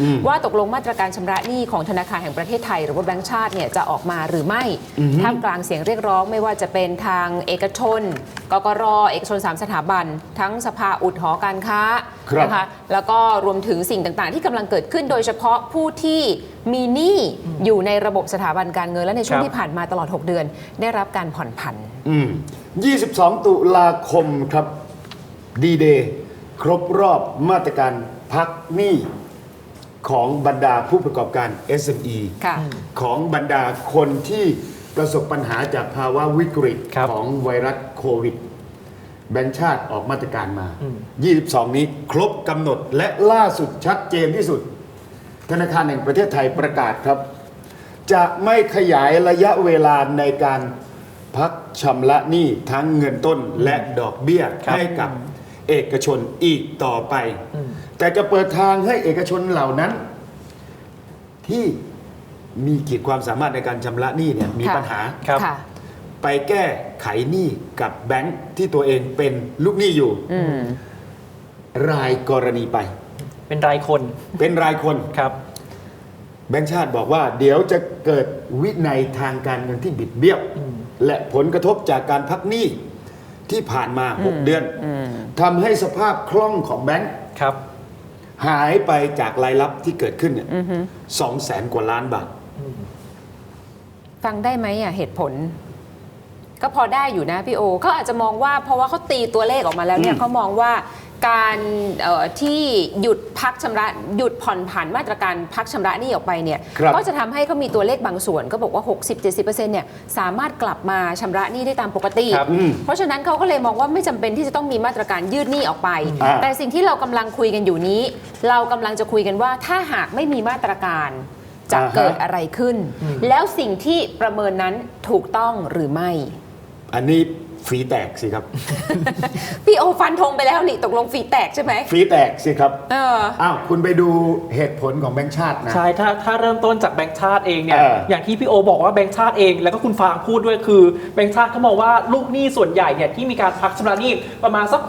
อืมว่าตกลงมาตรการชำระหนี้ของธนาคารแห่งประเทศไทย หรือว่าแบงก์ชาติเนี่ยจะออกมาหรือไม่อือฮึท่ามกลางเสียงเรียกร้องไม่ว่าจะเป็นทางเอกชนกกรเอกชน3สถาบัน ทั้งสภาอุดหอการค้าครับนะคะแล้วก็รวมถึงสิ่งต่างๆ ที่กำลังเกิดขึ้นโดยเฉพาะผู้ที่มีหนี้อยู่ในระบบสถาบันการเงินและในช่วงครับที่ผ่านมาตลอด 6 เดือน ได้รับการผ่อนผันอืม22 ตุลาคมครับดีเดย์ครบรอบมาตรการพักหนี้ ของบรรดาผู้ประกอบการ SME ค่ะ ของบรรดาคนที่ประสบปัญหาจากภาวะวิกฤตครับ ของไวรัสโควิด แบงค์ชาติออกมาตรการมาอืม22 นี้ครบกำหนดและล่าสุดชัดเจนที่สุด ธนาคารแห่งประเทศไทยประกาศครับ จะไม่ขยายระยะเวลาในการพักชำระหนี้ทั้งเงินต้นและดอกเบี้ยครับให้กับเอกชนอีกต่อไป อืม แต่จะเปิดทางให้เอกชนเหล่านั้น ที่มีขีดความสามารถในการชำระหนี้เนี่ยมีค่ะปัญหา ครับ ค่ะ ไปแก้ไขหนี้กับแบงค์ที่ตัวเองเป็นลูกหนี้อยู่ อืม รายกรณีไป เป็นรายคนเป็นรายคน ครับ แบงค์ชาติบอกว่าเดี๋ยวจะเกิดวินัยทางการเงินที่บิดเบี้ยวอืมและผลกระทบจากการพักหนี้ที่ผ่านมา 6 เดือนอืมทำให้สภาพคล่องของแบงค์ครับ หายไปจากรายรับที่เกิดขึ้นเนี่ยอือฮึสองแสนกว่าล้านบาท ฟังได้ไหมอะเหตุผล ก็พอได้อยู่นะพี่โอเขาอาจจะมองว่าเพราะว่าเขาตีตัวเลขออกมาแล้วเนี่ยอืมเขามองว่า การเอ่อที่หยุดพักชำระหยุดผ่อนผันมาตรการพักชำระหนี้ออกไปเนี่ยครับก็จะทำให้เขามีตัวเลขบางส่วนก็บอกว่า 60-70%เนี่ยสามารถกลับมาชำระหนี้ได้ตามปกติครับอืมเพราะฉะนั้นเขาก็เลยมองว่าไม่จำเป็นที่จะต้องมีมาตรการยืดหนี้ออกไปอ่าแต่สิ่งที่เรากำลังคุยกันอยู่นี้ เรากำลังจะคุยกันว่าถ้าหากไม่มีมาตรการจะอ่าฮะเกิดอะไรขึ้น แล้วสิ่งที่ประเมินนั้นถูกต้องหรือไม่ อันนี้ ฝีแตกสิครับ พี่โอฟันธงไปแล้วนี่ตกลงฝีแตกใช่ไหมฝีแตกสิครับเออ อ้าวคุณไปดูเหตุผลของแบงค์ชาตินะ ใช่ถ้าถ้าเริ่มต้นจากแบงก์ชาติเองเนี่ยเออออย่างที่พี่โอบอกว่าแบงก์ชาติเองแล้วก็คุณฟางพูดด้วยคือแบงก์ชาติเขามองว่าลูกหนี้ส่วนใหญ่เนี่ยที่มีการพักชำระหนี้ประมาณสัก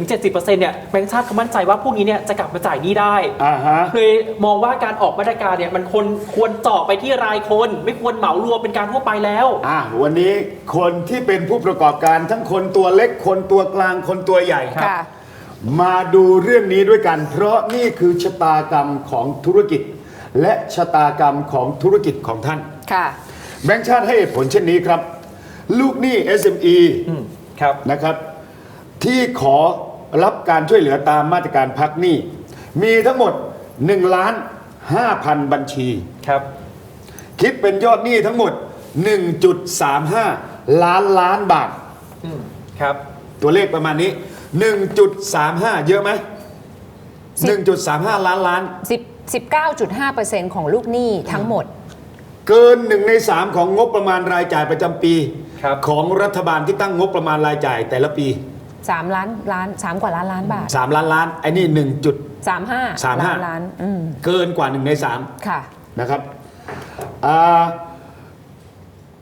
60-70%เนี่ยแบงก์ชาติเขามั่นใจว่าพวกนี้เนี่ยจะกลับมาจ่ายหนี้ได้ อ่าฮะเคยมองว่าการออกมาตรการเนี่ยมันควรควรเจาะไปที่รายคน ไม่ควรเหมารวมเป็นการทั่วไปแล้ว อะวันนี้คนที่เป็นผู้ประกอบการทั้งคนตัวเล็กคนตัวกลางคนตัวใหญ่ค่ะมาดูเรื่องนี้ด้วยกัน เพราะนี่คือชะตากรรมของธุรกิจ และชะตากรรมของธุรกิจของท่าน ค่ะ แบงค์ชาติให้เหตุผลเช่นนี้ครับ ลูกหนี้ SME อืมครับ นะครับ ที่ขอรับการช่วยเหลือตามมาตรการพักหนี้ มีทั้งหมด1ล้าน5,000 บัญชี ครับ คิดเป็นยอดหนี้ทั้งหมด 1.35 ล้านล้านบาท อืมครับ ตัวเลขประมาณนี้ 1.35 เยอะไหมสิบ 1.35 ล้านล้าน 10 19.5%ของลูกหนี้ทั้งหมด เกินหนึ่งในสามของงบประมาณรายจ่ายประจำปี ครับ ของรัฐบาลที่ตั้งงบประมาณรายจ่ายแต่ละปี 3 ล้านล้าน 3 กว่าล้านล้านบาท 3 ล้านล้านไอ้นี่1จุด35 35 ล้านล้านอืมเกินกว่า1ในค่ะ3นะครับอ่า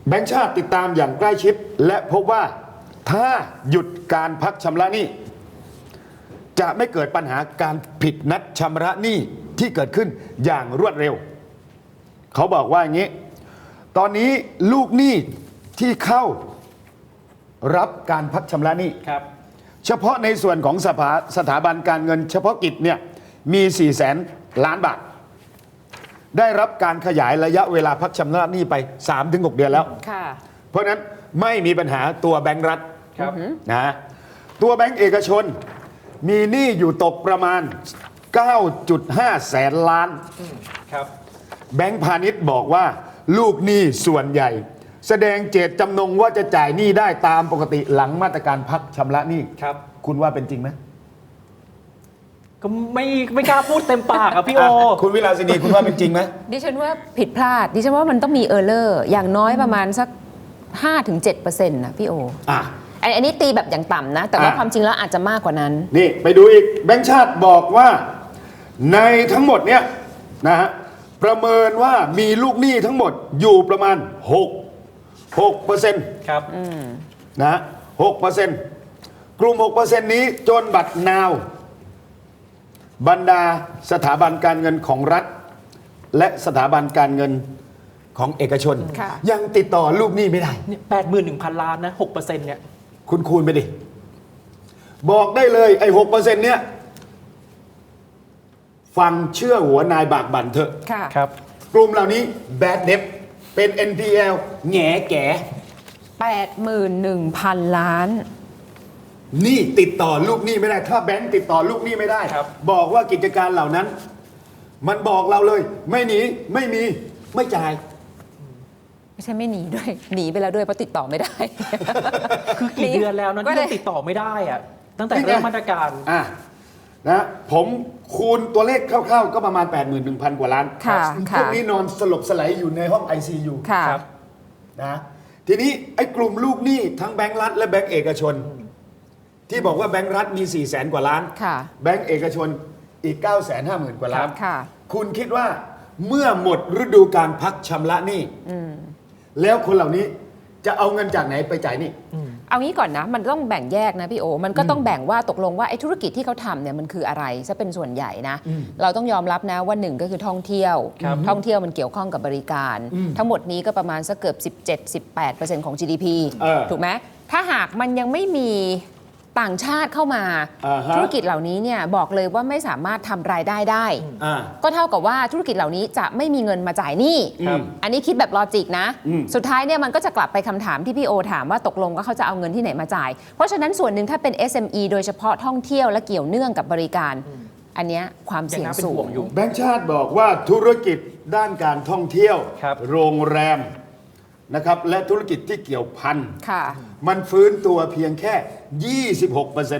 แบงค์ชาติติดตามอย่างใกล้ชิด และพบว่า ถ้าหยุดการพักชำระหนี้ จะไม่เกิดปัญหาการผิดนัดชำระหนี้ที่เกิดขึ้นอย่างรวดเร็ว เขาบอกว่าอย่างนี้ ตอนนี้ลูกหนี้ที่เข้ารับการพักชำระหนี้ ครับ เฉพาะในส่วนของสภาสถาบันการเงิน เฉพาะกิจเนี่ยมี4 0 0แสนล้านบาท ได้รับการขยายระยะเวลาพักชำระหนี้ไป 3-6 เดือนแล้ว ค่ะ เพราะฉะนั้นไม่มีปัญหาตัวแบงก์รัฐ ครับ นะตัวแบงก์เอกชน มีหนี้อยู่ตกประมาณ 9.5 แสนล้าน ครับ แบงก์พาณิชย์บอกว่า ลูกหนี้ส่วนใหญ่ แสดงเจตจำนงว่าจะจ่ายหนี้ได้ตามปกติหลังมาตรการพักชำระหนี้ครับ คุณว่าเป็นจริงไหมก็ไม่ไม่กล้าพูดเต็มปากอะพี่โออะคุณวิลาสินีคุณว่าเป็นจริงไหม ดิฉันว่าผิดพลาด ดิฉันว่ามันต้องมีเออร์เลอร์ อย่างน้อยประมาณสัก 5-7%นะพี่โอ อะ อันอันนี้ตีแบบอย่างต่ำนะ แต่ว่าอะ ความจริงแล้วอาจจะมากกว่านั้น นี่ไปดูอีกแบงค์ชาติบอกว่า ในทั้งหมดเนี่ยนะฮะประเมินว่ามีลูกหนี้ทั้งหมดอยู่ประมาณ 6 6เปอร์เซ็นต์ครับ นะฮะ6เปอร์เซ็นต์กลุ่ม6เปอร์เซ็นต์นี้จนบัตรนาว บรรดาสถาบันการเงินของรัฐ และสถาบันการเงินของเอกชน ค่ะ ยังติดต่อลูกหนี้ไม่ได้แปดหมื่นหนึ่งพันล้านนะหกเปอร์เซ็นต์เนี่ย คุณคูณไปดิ บอกได้เลยไอ้หกเปอร์เซ็นต์เนี้ยฟังเชื่อหัวนายบากบั่นเถอะ ค่ะ ครับ กลุ่มเหล่านี้ bad debt เป็น NPL แง่แก่ 81,000 ล้าน หนี่ติดต่อลูกหนี้ไม่ได้ ถ้าแบงก์ติดต่อลูกหนี้ไม่ได้ ครับ บอกว่ากิจการเหล่านั้น มันบอกเราเลย ไม่หนีไม่มีไม่จ่าย ไม่ใช่ไม่หนีด้วยหนีไปแล้วด้วยเพราะติดต่อไม่ได้ คือกี่เดือนแล้วนะก็ที่เลเรายติดต่อไม่ได้อะตั้งแต่นี่ไงเริ่มมาตรการ อะนะผมคูณตัวเลขคร่าวๆ ก็ประมาณ 81,000 กว่าล้านค่ะพวกค่ะ นี้นอนสลบสลายอยู่ในห้อง ICU ค่ะ ครับ นะทีนี้ไอ้กลุ่มลูกหนี้ทั้งแบงก์รัฐและแบงก์เอกชน ที่บอกว่าแบงก์รัฐมี 4 0 0แสนกว่าล้าน ค่ะแบงก์เอกชนอีก 9 5 0 0 0 0 กว่าล้าน ค่ะ คุณคิดว่าเมื่อหมดฤดูการพักชำระหนี้ แล้วคนเหล่านี้จะเอาเงินจากไหนไปจ่ายหนี้เอางี้ก่อนนะ มันต้องแบ่งแยกนะพี่โอ มันก็ต้องแบ่งว่าตกลงว่าไอ้ธุรกิจที่เขาทำเนี่ยมันคืออะไรซะเป็นส่วนใหญ่นะเราต้องยอมรับนะว่าหนึ่งก็คือท่องเที่ยว ครับท่องเที่ยวมันเกี่ยวข้องกับบริการทั้งหมดนี้ก็ประมาณสักเกือบ 17-18%ของ GDP เออ ถูกไหมถ้าหากมันยังไม่มี ต่างชาติเข้ามา อ่าฮะ ธุรกิจเหล่านี้เนี่ยบอกเลยว่าไม่สามารถทำรายได้ได้ อ่า ก็เท่ากับว่าธุรกิจเหล่านี้จะไม่มีเงินมาจ่ายหนี้ครับอันนี้คิดแบบลอจิกนะ อืม สุดท้ายเนี่ยมันก็จะกลับไปคำถามที่พี่โอถามว่าตกลงว่าเขาจะเอาเงินที่ไหนมาจ่าย เพราะฉะนั้นส่วนหนึ่งถ้าเป็น SME โดยเฉพาะท่องเที่ยวและเกี่ยวเนื่องกับบริการ อันเนี้ยความยังเสี่ยงน่าเป็นสูห่วงง อยู่ แบงค์ชาติบอกว่าธุรกิจด้านการท่องเที่ยว ครับ โรงแรม นะครับและธุรกิจที่เกี่ยวพัน ค่ะ มันฟื้นตัวเพียงแค่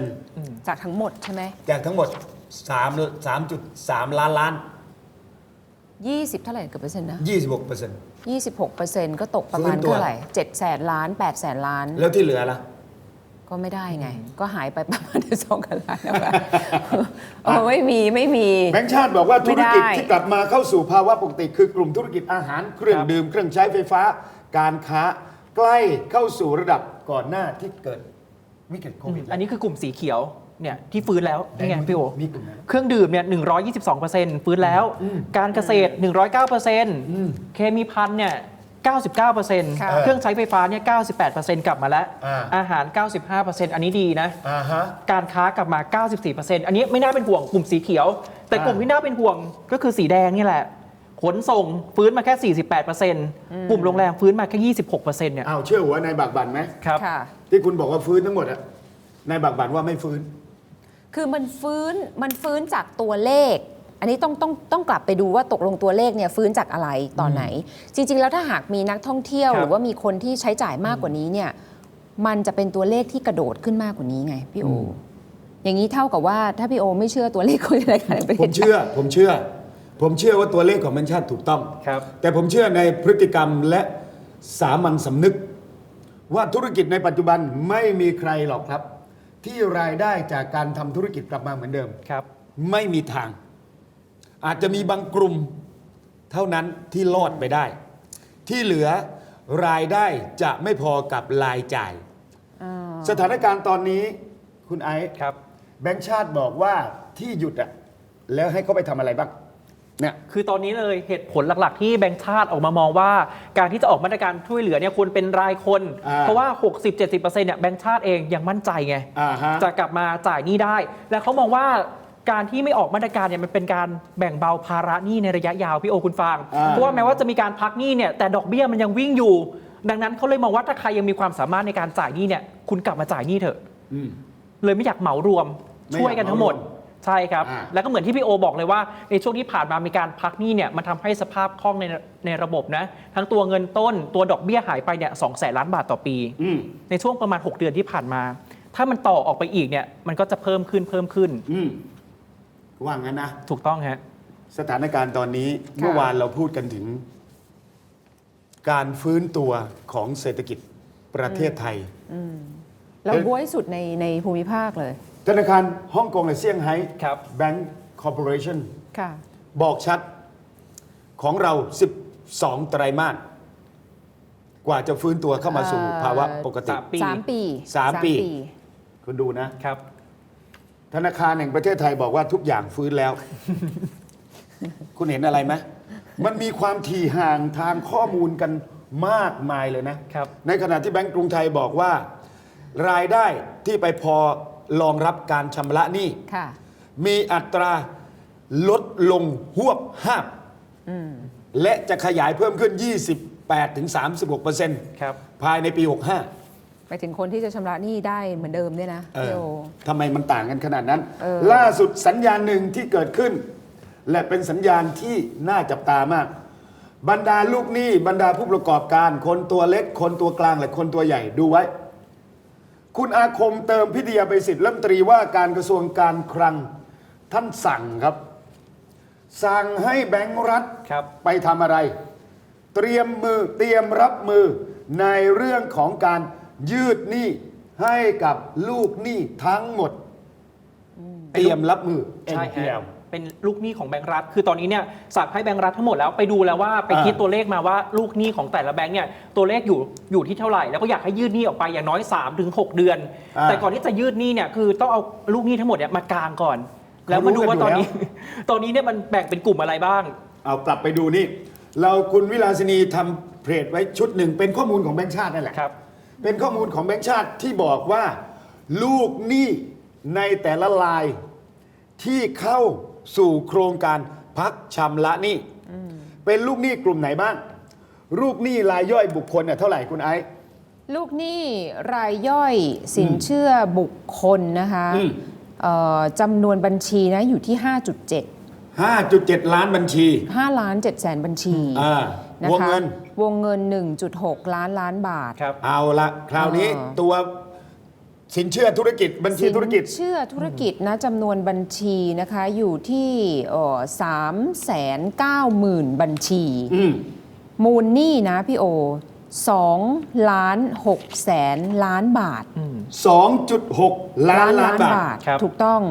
26%จากทั้งหมดใช่ไหมจากทั้งหมด 3 3.3 ล้านล้าน 20 เท่าไหร่เกือบเปอร์เซ็นต์นะ 26% 26เปอร์เซ็นต์ก็ตกประมาณฟื้นตัวเท่าไหร่7แสนล้าน8แสนล้าน แล้วที่เหลือล่ะ ก็ไม่ได้ไง ก็หายไปประมาณสองพันล้านแล้วอะเออไม่มีไม่มีแบงค์ชาติบอกว่าไม่ธุรได้กิจที่กลับมาเข้าสู่ภาวะปกติคือกลุ่มธุรกิจอาหารเครื่องครับดื่มเครื่องใช้ไฟฟ้า การค้าใกล้เข้าสู่ระดับก่อนหน้าที่เกิดวิกฤตโควิดอันนี้คือกลุ่มสีเขียวเนี่ยที่ฟื้นแล้วนี่ไงพี่โอมีกลุ่มไหนเครื่องดื่มเนี่ย122%ฟื้นแล้ว การเกษตร 109%เคมีพันเนี่ย99%ค่ะเครื่องใช้ไฟฟ้าเนี่ย98%กลับมาแล้วอ่าอาหาร 95%อันนี้ดีนะอ่าฮะการค้ากลับมา 94%อันนี้ไม่น่าเป็นห่วงกลุ่มสีเขียว แต่อ่ากลุ่มที่น่าเป็นห่วงก็คือสีแดงนี่แหละ ขนส่งฟื้นมาแค่ 48%กลุ่มโรงแรมฟื้นมาแค่ 26%เนี่ยอ้าวเชื่อหัวนายบากบันไหมครับค่ะ ที่คุณบอกว่าฟื้นทั้งหมดอะนายบากบันว่าไม่ฟื้น คือมันฟื้นมันฟื้นจากตัวเลข อันนี้ต้องต้องต้องกลับไปดูว่าตกลงตัวเลขเนี่ยฟื้นจากอะไรตอนไหน จริง ๆ แล้วถ้าหากมีนักท่องเที่ยว ครับ หรือว่ามีคนที่ใช้จ่ายมากกว่านี้เนี่ยมันจะเป็นตัวเลขที่กระโดดขึ้นมากกว่านี้ไงพี่โอออย่างนี้เท่ากับว่าถ้าพี่โอไม่เชื่อตัวเลขคนในรายการแห่งประเทผศมเชื่อ ผมเชื่อ ผมเชื่อว่าตัวเลขของแบงค์ชาติถูกต้อง ครับ แต่ผมเชื่อในพฤติกรรมและสามัญสำนึก ว่าธุรกิจในปัจจุบันไม่มีใครหรอกครับ ที่รายได้จากการทำธุรกิจกลับมาเหมือนเดิม ครับ ไม่มีทาง อาจจะมีบางกลุ่มเท่านั้นที่รอดไปได้ ที่เหลือรายได้จะไม่พอกับรายจ่าย อ่าสถานการณ์ตอนนี้คุณไอซ์ครับ แบงค์ชาติบอกว่าที่หยุดอะแล้วให้เขาไปทำอะไรบ้าง เนี่ย คือตอนนี้เลยเหตุผลหลักๆ ที่แบงก์ชาติออกมามองว่า การที่จะออกมาตรการช่วยเหลือเนี่ยควรเป็นรายคน อ่าเพราะว่า 60-70%เนี่ยแบงก์ชาติเองยังมั่นใจไง อ่าฮะ จะกลับมาจ่ายหนี้ได้ และเขามองว่าการที่ไม่ออกมาตรการเนี่ยมันเป็นการแบ่งเบาภาระหนี้ในระยะยาวพี่โอคุณฟางอ่า เพราะว่าแม้ว่าจะมีการพักหนี้เนี่ยแต่ดอกเบี้ยมันยังวิ่งอยู่ ดังนั้นเขาเลยมองว่าถ้าใครยังมีความสามารถในการจ่ายหนี้เนี่ยคุณกลับมาจ่ายหนี้เถอะ อืม เลยไม่อยากเหมารวม ไม่อยากช่วยกันทั้งหมด เหมารวม ใช่ครับ อ่า แล้วก็เหมือนที่พี่โอบอกเลยว่าในช่วงที่ผ่านมามีการพักหนี้เนี่ยมันทำให้สภาพคล่องในในระบบนะ ทั้งตัวเงินต้นตัวดอกเบี้ยหายไปเนี่ยสองแสนล้านบาทต่อปี อืมในช่วงประมาณ 6 เดือนที่ผ่านมา ถ้ามันต่อออกไปอีกเนี่ยมันก็จะเพิ่มขึ้นเพิ่มขึ้นอืมว่างั้นนะ ถูกต้องฮะ สถานการณ์ตอนนี้ค่ะเมื่อวานเราพูดกันถึง การฟื้นตัวของเศรษฐกิจประเทศไทยเราบวยสุดในในภูมิภาคเลย ธนาคารฮ่องกงและเซี่ยงไฮ้ครับ แบงก์คอร์ปอเรชั่นค่ะ บอกชัดของเรา 12 ไตรมาสกว่าจะฟื้นตัวเข้ามาสู่เอ่อ ภาวะปกติสามปี สามปีสามปี คุณดูนะ ครับ ธนาคารแห่งประเทศไทยบอกว่าทุกอย่างฟื้นแล้ว คุณเห็นอะไรไหมมันมีความถี่ห่างทางข้อมูลกันมากมายเลยนะครับ ในขณะที่แบงก์กรุงไทยบอกว่า รายได้ที่ไปพอ รองรับการชำระหนี้ค่ะ มีอัตราลดลงหวบห้าบและจะขยายเพิ่มขึ้น 28-36%ครับ ภายในปี 65 ไปถึงคนที่จะชำระหนี้ได้เหมือนเดิมด้วยนะเอพี่อโอ ทำไมมันต่างกันขนาดนั้น เออ ล่าสุดสัญญาณหนึ่งที่เกิดขึ้น และเป็นสัญญาณที่น่าจับตามาก บรรดาลูกหนี้บรรดาผู้ประกอบการ คนตัวเล็ก คนตัวกลางและคนตัวใหญ่ดูไว้ คุณอาคมเติมพิทยาไปสิทธิ์รัฐมนตรีว่าการกระทรวงการคลังท่านสั่งครับ สั่งให้แบงก์รัฐครับ ไปทำอะไร เตรียมมือเตรียมรับมือในเรื่องของการยืดหนี้ให้กับลูกหนี้ทั้งหมด เตรียมรับมือ ใช่ NPL ฮะ เป็นลูกหนี้ของแบงก์รัฐ คือตอนนี้เนี่ยสั่งให้แบงก์รัฐทั้งหมดแล้วไปดูแล้วว่าไปอ่าคิดตัวเลขมาว่าลูกหนี้ของแต่ละแบงก์เนี่ยตัวเลขอยู่อยู่ที่เท่าไหร่แล้วก็อยากให้ยืดหนี้ออกไปอย่างน้อย3ถึง6เดือน อ่า แต่ก่อนที่จะยืดหนี้เนี่ยคือต้องเอาลูกหนี้ทั้งหมดเนี่ยมากางก่อน แล้วมาดูว่าตอนนี้ ตอนนี้เนี่ยมันแบ่งเป็นกลุ่มอะไรบ้าง เอากลับไปดูนี่ เราคุณวิลาสินีทำเพจไว้ชุดหนึ่งเป็นข้อมูลของแบงก์ชาตินั่นแหละครับ เป็นข้อมูลของแบงก์ชาติที่บอกว่า ลูกหนี้ในแต่ละรายที่เข้า สู่โครงการพักชำระหนี้เป็นลูกหนี้กลุ่มไหนบ้าง ลูกหนี้รายย่อยบุคคลเนี่ยเท่าไหร่คุณไอซ์ลูกหนี้รายย่อยสินเชื่อบุคคลนะคะอืมเอ่อจำนวนบัญชีนะอยู่ที่ 5.7 5.7 ล้านบัญชี 5 ล้าน7แสนบัญชีอ่านะวงคะเงิน วงเงิน 1.6 ล้านล้านบาทครับเอาละคราวนี้อ่าตัว สินเชื่อธุรกิจบัญชีธุรกิจ สินเชื่อธุรกิจนะจำนวนบัญชีนะคะอยู่ที่สามแสนเก้าหมื่นบัญชี อืมมูลหนี้นะพี่โอสองล้านหกแสนล้านบาท2.6ล้านล้านบาท ครับ ถูกต้อง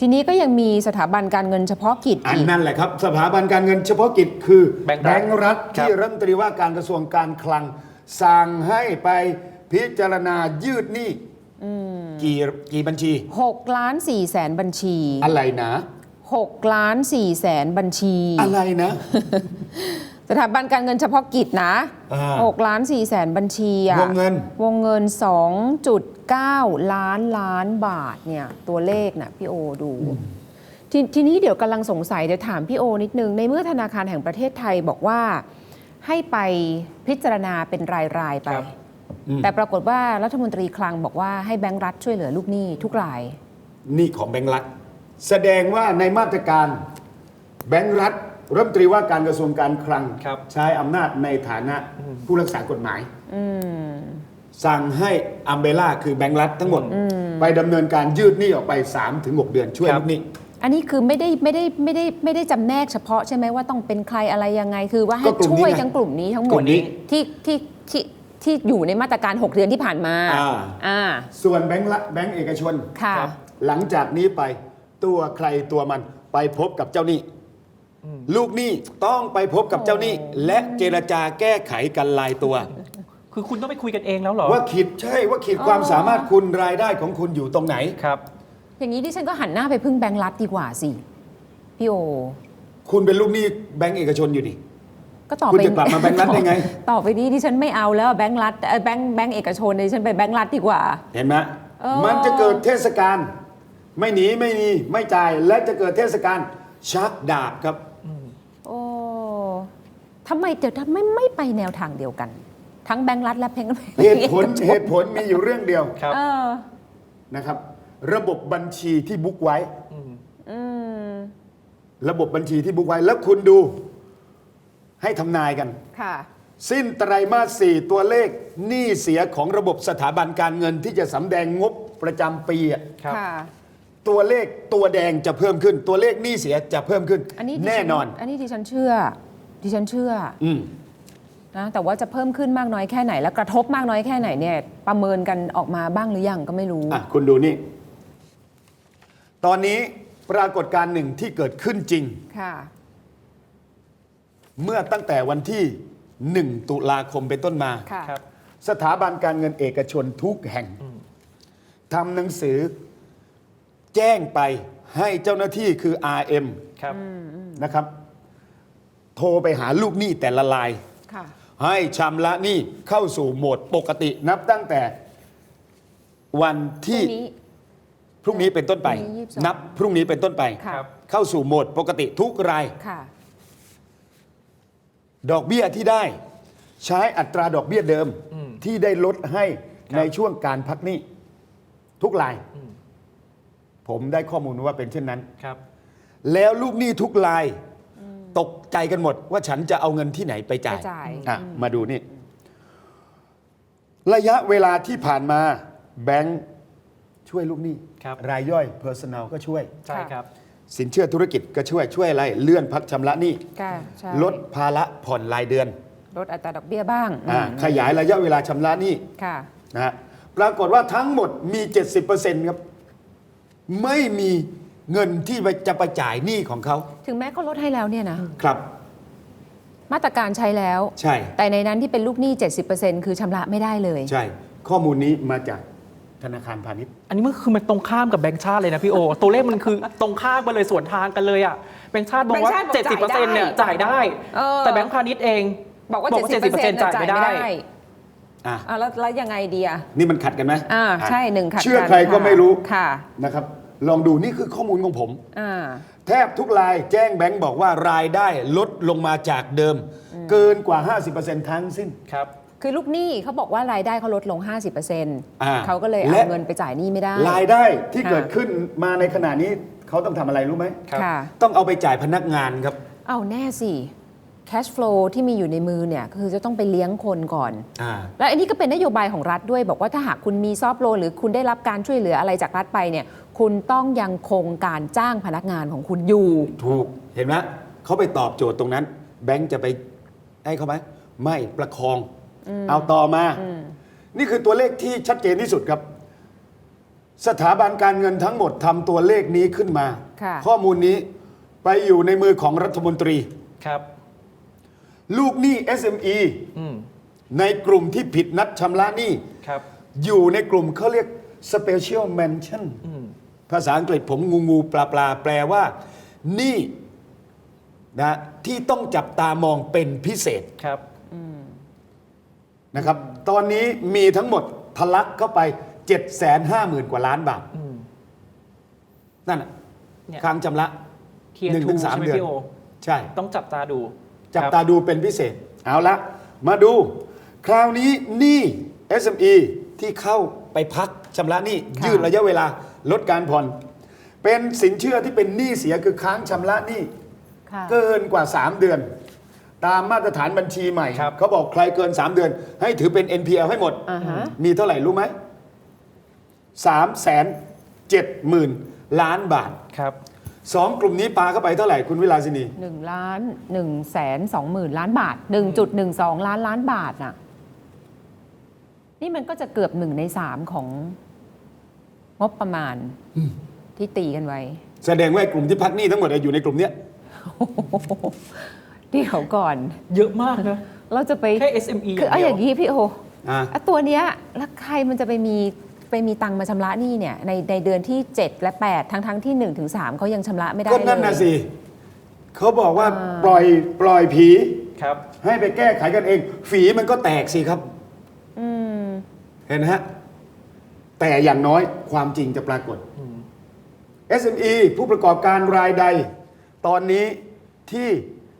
ทีนี้ก็ยังมีสถาบันการเงินเฉพาะกิจอันอีก นั้นแหละครับ สถาบันการเงินเฉพาะกิจคือแบงก์รัฐงก์รัฐครับ ที่รัฐมนตรีว่าการกระทรวงการคลัง สั่งให้ไปพิจารณายืดหนี้ กี่กี่บัญชี 6ล้าน4แสนบัญชีอะไรนะ 6ล้าน4แสนบัญชี อะไรนะ สถาบันการเงินเฉพาะกิจนะอ่า 6ล้าน4แสนบัญชีอะวงเงิน วงเงิน 2.9 ล้านล้านบาทเนี่ยตัวเลขน่ะพี่โอดู ททีนี้เดี๋ยวกำลังสงสัยเดี๋ยวถามพี่โอนิดนึง ในเมื่อธนาคารแห่งประเทศไทยบอกว่า ให้ไปพิจารณาเป็นราย ๆ ไป ครับ แต่ปรากฏว่ารัฐมนตรีคลังบอกว่าให้แบงก์รัฐช่วยเหลือลูกหนี้ทุกรายนี่ของแบงก์รัฐ แสดงว่าในมาตรการแบงก์รัฐรัฐมนตรีว่าการกระทรวงการคลังครับ ใช้อำนาจในฐานะผู้รักษากฎหมายสั่งให้อัมเบล่าคือแบงก์รัฐทั้งหมด ไปดำเนินการยืดหนี้ออกไป3-6เดือนช่วยครับ ลูกหนี้ อันนี้คือไม่ได้ไม่ได้ไม่ได้ไม่ได้จำแนกเฉพาะใช่ไหมว่าต้องเป็นใครอะไรยังไง คือว่าให้ก็กลุ่มนี้ช่วยไงทั้งกลุ่มนี้ทั้งหมกลุ่ดมนี้ ที่ที่ที่ ที่อยู่ในมาตรการ 6 เดือนที่ผ่านมาอ่า อ่าส่วนแบงก์รัฐแบงก์เอกชน ค่ะครับหลังจากนี้ไปตัวใครตัวมันไปพบกับเจ้าหนี้ ลูกหนี้ต้องไปพบกับเจ้าหนี้ และเจรจาแก้ไขกันลายตัว คือคุณต้องไปคุยกันเองแล้วเหรอว่าขีดใช่ว่าขีดความสามารถคุณรายได้ของคุณอยู่ตรงไหน ครับ อย่างนี้ดิฉันก็หันหน้าไปพึ่งแบงก์รัฐดีกว่าสิ พี่โอ คุณเป็นลูกหนี้แบงก์เอกชนอยู่นี่ ก็ต่อคุณไปจะกลับมาแบงก์รัฐได้ไง ต่อไปนี้ดิฉันไม่เอาแล้วแบงก์รัฐเอ่อแบงก์แบงก์เอกชนดิฉันไปแบงก์รัฐดีกว่า เห็นไหมเออ มันจะเกิดเทศกาลไม่หนีไม่มีไม่จ่ายและจะเกิดเทศกาลชักดาบครับ โอ้ทำไมเดี๋ยวทำไมไม่ไปแนวทางเดียวกัน ทั้งแบงก์รัฐและแบงก์เหตุผลเหตุผลมีอยู่เรื่องเดียวครับ เออ นะครับ ระบบบัญชีที่บุ๊กไว้ อืม ระบบบัญชีที่บุ๊กไว้แล้วคุณดู ให้ทำนายกัน ค่ะ สิ้นไตรมาสสี่ตัวเลขหนี้เสียของระบบสถาบันการเงินที่จะสำแดงงบประจำปีอะครับ ค่ะ ตัวเลขตัวแดงจะเพิ่มขึ้น ตัวเลขหนี้เสียจะเพิ่มขึ้น อันนี้ดิฉัแน่นอน อันนี้ดิฉันเชื่อ ดิฉันเชื่ออืม นะ แต่ว่าจะเพิ่มขึ้นมากน้อยแค่ไหน และกระทบมากน้อยแค่ไหนเนี่ย ประเมินกันออกมาบ้างหรือยังก็ไม่รู้ อะคุณดูนี่ ตอนนี้ปรากฏการณ์หนึ่งที่เกิดขึ้นจริง ค่ะ เมื่อตั้งแต่วันที่ 1 ตุลาคมเป็นต้นมา ค่ะ ครับ สถาบันการเงินเอกชนทุกแห่งทำหนังสือแจ้งไปให้เจ้าหน้าที่คือ RM ครับ นะครับ โทรไปหาลูกหนี้แต่ละราย ค่ะ ให้ชำระหนี้เข้าสู่โหมดปกตินับตั้งแต่วันพรุ่ที่งนี้ พรุ่งนี้เป็นต้นไป พรุ่งนี้22นับพรุ่งนี้เป็นต้นไป ค่ะ ครับ เข้าสู่โหมดปกติทุกราย ค่ะ ดอกเบี้ยที่ได้ใช้อัตราดอกเบี้ยเดิมอืมที่ได้ลดให้ครับในช่วงการพักหนี้ ทุกรายอืมผมได้ข้อมูลว่าเป็นเช่นนั้นครับ แล้วลูกหนี้ทุกราย ตกใจกันหมดว่าฉันจะเอาเงินที่ไหนไปจ่ายไปจ่าย อะมาดูนี่ ระยะเวลาที่ผ่านมาแบงค์ช่วยลูกหนี้ครับ รายย่อย Personal ก็ช่วย ใช่ครับ สินเชื่อธุรกิจก็ช่วยช่วยอะไร เลื่อนพักชำระหนี้ค่ะใช่ลดภาระผ่อนรายเดือนลดอัตราดอกเบี้ยบ้างอ่าอืมขยายระยะเวลาชำระหนี้ค่ะ นะฮะปรากฏว่าทั้งหมดมี 70%ครับ ไม่มีเงินที่จะไปจ่ายหนี้ของเขาถึงแม้เขาลดให้แล้วเนี่ยนะครับ มาตรการใช้แล้ว ใช่ แต่ในนั้นที่เป็นลูกหนี้ 70%คือชำระไม่ได้เลย ใช่ ข้อมูลนี้มาจาก ธนาคารพาณิชย์อันนี้มันคือมันตรงข้ามกับแบงก์ชาติเลยนะพี่โอ ตัวเลขมันคือตรงข้ามกันเลยสวนทางกันเลยอะแบงก์ชาติบอกว่า แบงก์ชาติบอกจ่ายได้70%เนี่ยจ่ายได้ เออ แต่แบงก์พาณิชย์เองบอกว่าบอกว่า70% 70%จ่ายไม่ได้ อะอะแล้วแล้วยังไงดีอะนี่มันขัดกันไหมอ่าอะใช่หนึ่งขัดเชื่อกันใครก็ะไม่รู้ค่ะนะครับ ลองดูนี่คือข้อมูลของผม อ่า แทบทุกรายแจ้งแบงก์บอกว่ารายได้ลดลงมาจากเดิม เกินกว่า 50%ทั้งสิ้น ครับ คือลูกหนี้เขาบอกว่ารายได้เขาลดลงอ่า50%เขาก็เลยเอาและเงินไปจ่ายหนี้ไม่ได้ รายได้ที่ค่ะเกิดขึ้นมาในขณะนี้เขาต้องทำอะไรรู้ไหมครับค่ะต้องเอาไปจ่ายพนักงานครับ เอาแน่สิ cash flow ที่มีอยู่ในมือเนี่ยคือจะต้องไปเลี้ยงคนก่อนอ่าและอันนี้ก็เป็นนโยบายของรัฐด้วย บอกว่าถ้าหากคุณมีซอฟต์โลนหรือคุณได้รับการช่วยเหลืออะไรจากรัฐไปเนี่ย คุณต้องยังคงการจ้างพนักงานของคุณอยู่ ถูกเห็นไหมเขาไปตอบโจทย์ตรงนั้น แบงก์จะไปให้เขาไหมไม่ประคอง เอาต่อมา นี่คือตัวเลขที่ชัดเจนที่สุดครับ สถาบันการเงินทั้งหมดทำตัวเลขนี้ขึ้นมาค่ะข้อมูลนี้ไปอยู่ในมือของรัฐมนตรีครับ ลูกหนี้ SME อืมในกลุ่มที่ผิดนัดชำระหนี้ครับอยู่ในกลุ่มเขาเรียก special mention อืมภาษาอังกฤษผมงูงูปลาปลาแปลว่าหนี้นะที่ต้องจับตามองเป็นพิเศษครับ นะครับ ตอนนี้มีทั้งหมดทะลักเข้าไป 750,000 กว่าล้านบาท อืม นั่นน่ะเนี่ย ค้างชำระ เทียหนึ่งทูถึงสามใช่ไหมเดือน พี่โอ ใช่ ต้องจับตาดูจับครับตาดูเป็นพิเศษ เอาละมาดู คราวนี้หนี้ SME ที่เข้าไปพักชำระหนี้ค่ะยืดระยะเวลาลดการผ่อน เป็นสินเชื่อที่เป็นหนี้เสียคือค้างชำระหนี้ค่ะ เกินกว่า 3 เดือน ตามมาตรฐานบัญชีใหม่ ครับเขาบอกใครเกิน 3 เดือน ให้ถือเป็น NPL ให้หมด อ่าฮะ มีเท่าไหร่รู้ไหมสามแสนเจ็ดหมื่นล้านบาทครับ สองกลุ่มนี้ปาเข้าไปเท่าไหร่คุณวิลาสินี1ล้าน1แสน2หมื่นล้านบาท1.12ล้านล้านบาทน่ะ นี่มันก็จะเกือบหนึ่งในสามของงบประมาณที่ตีกันไว้ แสดงว่ากลุ่มที่พักหนี้ทั้งหมดอยู่ในกลุ่มเนี้ย เดี๋ยวก่อน เยอะมากนะ เราจะไปแค่ SME คือเอาอย่างนี้นี้พี่โออ่าอะตัวเนี้ยแล้วใครมันจะไปมีไปมีตังค์มาชำระหนี้เนี่ยในในเดือนที่ 7 และ 8 ทั้งทั้งที่1ถึง3เขายังชำระไม่ได้ก็นั่นเลยนะสิเขาบอกว่าอ่าปล่อยปล่อยผี ครับ ให้ไปแก้ไขกันเอง ฝีมันก็แตกสิครับอืมเห็นไหมฮะ แต่อย่างน้อยความจริงจะปรากฏ SME ผู้ประกอบการรายใด ตอนนี้ที่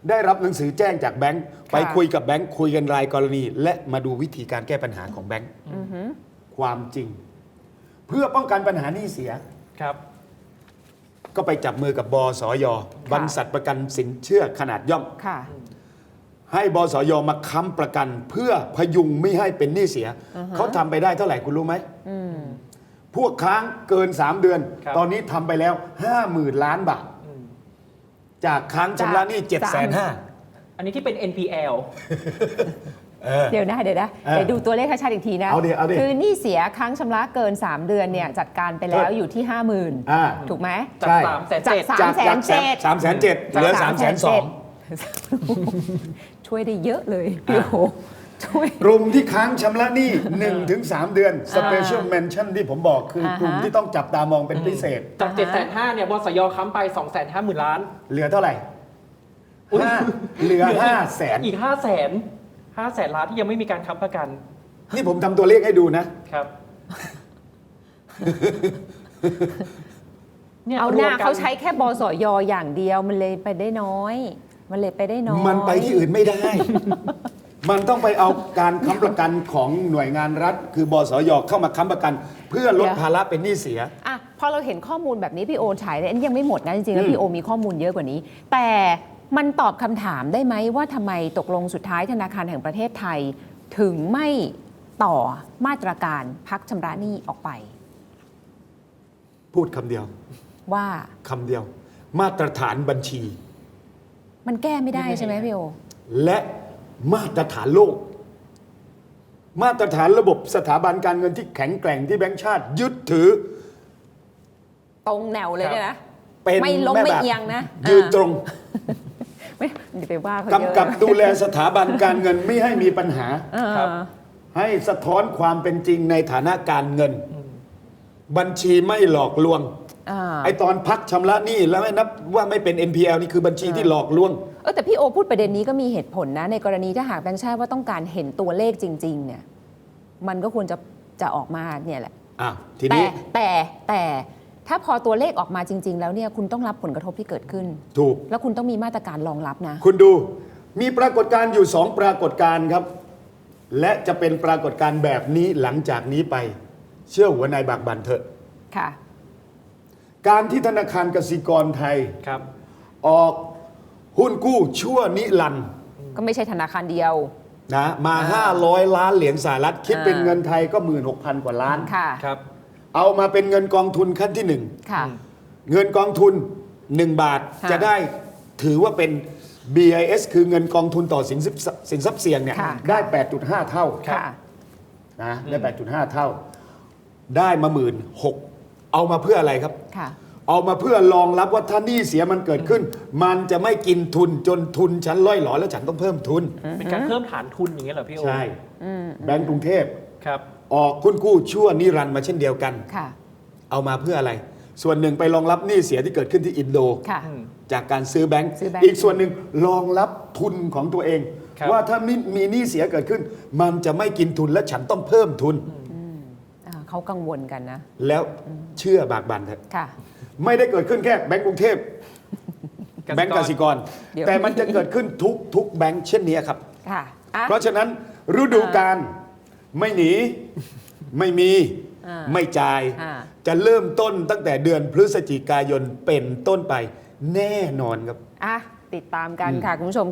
ได้รับหนังสือแจ้งจากแบงค์ไปคุยกับแบงค์คุยกันรายกรณี และมาดูวิธีการแก้ปัญหาของแบงค์อือหือความจริง เพื่อป้องกันปัญหาหนี้เสียครับ ก็ไปจับมือกับบสยบรรษัทประกันสินเชื่อขนาดย่อมค่ะ ให้บสยมาค้ำประกัน เพื่อพยุงไม่ให้เป็นหนี้เสีย เขาทำไปได้เท่าไหร่คุณรู้ไหมอืมพวกค้างเกิน 3 เดือน ครับ ตอนนี้ทำไปแล้ว 50,000 ล้านบาทอืม จากค้างชำระหนี้7 5 0 0 0อันนี้ที่เป็น NPL เออ เดี๋ยวนะเดี๋ยวนะเออเดี๋ยวดูตัวเลขให้ชัดอีกทีนะเอาดิเอาดิคือหนี้เสียค้างชำระเกิน 3 เดือนเนี่ยจัดการไปแล้วอยู่ที่ 50,000 อ่า ถูกไหม จากใช่ สามแสนจากเจ็ด สามแสนเจ็ดสามแสนเจ็ดเหลือจากสามแสนสอง300,000ช่วยได้เยอะเลยพี่โอ ช่วย กลุ่มที่ค้างชำระหนี้1-3ถึง3เดือน Special Mention ที่ผมบอกคืออาฮะกลุ่มที่ต้องจับตามองเป็นพิเศษ จากอ่า7จ็ดแสฮะนห้าเนี่ยบสยค้ำไป2องแสนห้าหมื่นล้าน เหลือเท่าไหร่อุ๊ย ห้าเหลือห้าแสนอีก5้าแสนห้าแสนล้านที่ยังไม่มีการค้ำประกันนี่ผมทำตัวเลขให้ดูนะ ครับเนี่ยเอาหน้ารวมกันเขาใช้แค่บสยอย่างเดียวมันเลยไปได้น้อย มันเลยไปได้น้อยมันไปที่อื่นไม่ได้ มันต้องไปเอาการค้ำประกันของหน่วยงานรัฐ คือบสยเข้ามาค้ำประกัน เพื่อลดภาระเป็นหนี้เสีย อะพอเราเห็นข้อมูลแบบนี้พี่โอฉายเลยอันนี้ยังไม่หมดนะจริงๆแล้วอืมพี่โอมีข้อมูลเยอะกว่านี้ แต่มันตอบคำถามได้ไหมว่าทำไมตกลงสุดท้ายธนาคารแห่งประเทศไทย ถึงไม่ต่อมาตรการพักชำระหนี้ออกไป พูดคำเดียวว่าคำเดียว มาตรฐานบัญชี มันแก้ไม่ได้ใช่ไหมพี่โอ และ มาตรฐานโลก มาตรฐานระบบสถาบันการเงินที่แข็งแกร่งที่แบงก์ชาติ ยึดถือ ตรงแนวเลยเนี่ยนะเป็นไม่ลงแม่ไม่แบบเอียงนะยืนอ่าตรงไม่อย่าไปว่าเขาเยอะกำกับดูแลสถาบันการเงินไม่ให้มีปัญหาเออครับ ให้สะท้อนความเป็นจริงในฐานะการเงิน บัญชีไม่หลอกลวงอ่าไอตอนพักชำระหนี้แล้วไม่นับว่าไม่เป็น NPL นี่คือบัญชีที่หลอกลวง เออแต่พี่โอพูดประเด็นนี้ก็มีเหตุผลนะ ในกรณีถ้าหากแบงค์ชาติว่าต้องการเห็นตัวเลขจริง ๆ เนี่ย มันก็ควรจะจะออกมาเนี่ยแหละอะทีแต่นี้แต่แต่ถ้าพอตัวเลขออกมาจริง ๆ แล้วเนี่ยคุณต้องรับผลกระทบที่เกิดขึ้น ถูก แล้วคุณต้องมีมาตรการรองรับนะ คุณดูมีปรากฏการณ์อยู่สองปรากฏการณ์ครับ และจะเป็นปรากฏการณ์แบบนี้หลังจากนี้ไป เชื่อหัวนายบากบันเถอะ ค่ะ การที่ธนาคารกสิกรไทย ครับ ออก หุ้นกู้ชั่วนิรันดร์ก็ไม่ใช่ธนาคารเดียว นะมาอ่า500 ล้านเหรียญสหรัฐคิดเป็นอ่าเงินไทยก็ 16,000 กว่าล้าน ค่ะ ครับ เอามาเป็นเงินกองทุนขั้นที่หนึ่งค่ะเงินกองทุน 1 บาทค่ะจะได้ถือว่าเป็น BIS คือเงินกองทุนต่อสินทรัพย์สินทรัพย์เสี่ยงเนี่ยค่ะ ได้ 8.5 เท่าครับค่ะ นะได้ 8.5 เท่า ได้มาหมื่นหกเอามาเพื่ออะไรครับ ค่ะ เอามาเพื่อรองรับว่าถ้าหนี้เสียมันเกิดขึ้น มันจะไม่กินทุนจนทุนฉันล่อยหลอแล้วฉันต้องเพิ่มทุน เป็นการเพิ่มฐานทุนอย่างเงี้ยเหรอพี่โอใช่แบงก์กรุงเทพครับ ออกคุณกู้ชั่วนิรันดร์มาเช่นเดียวกัน ค่ะ เอามาเพื่ออะไร ส่วนหนึ่งไปรองรับหนี้เสียที่เกิดขึ้นที่อินโด ค่ะอืมจากการซื้อแบงก์ซื้อแบงก์ อีกส่วนหนึ่งรองรับทุนของตัวเอง ครับ ว่าถ้ามีมีหนี้เสียเกิดขึ้น มันจะไม่กินทุนและฉันต้องเพิ่มทุน อ่าเขากังวลกันนะ แล้วเชื่อบากบันเถอะ ค่ะ ไม่ได้เกิดขึ้นแค่แบงก์กรุงเทพแบงก์กสิกร เดี๋ยว แต่มันจะเกิดขึ้นทุกทุกแบงก์เช่นนี้ครับ ค่ะอะ เพราะฉะนั้นฤดูกาลไม่หนี ไม่มี อ่าไม่จ่าย อ่า จะเริ่มต้นตั้งแต่เดือนพฤศจิกายนเป็นต้นไปแน่นอนครับ อะ ติดตามกันค่ะ คุณผู้ชมค่ะ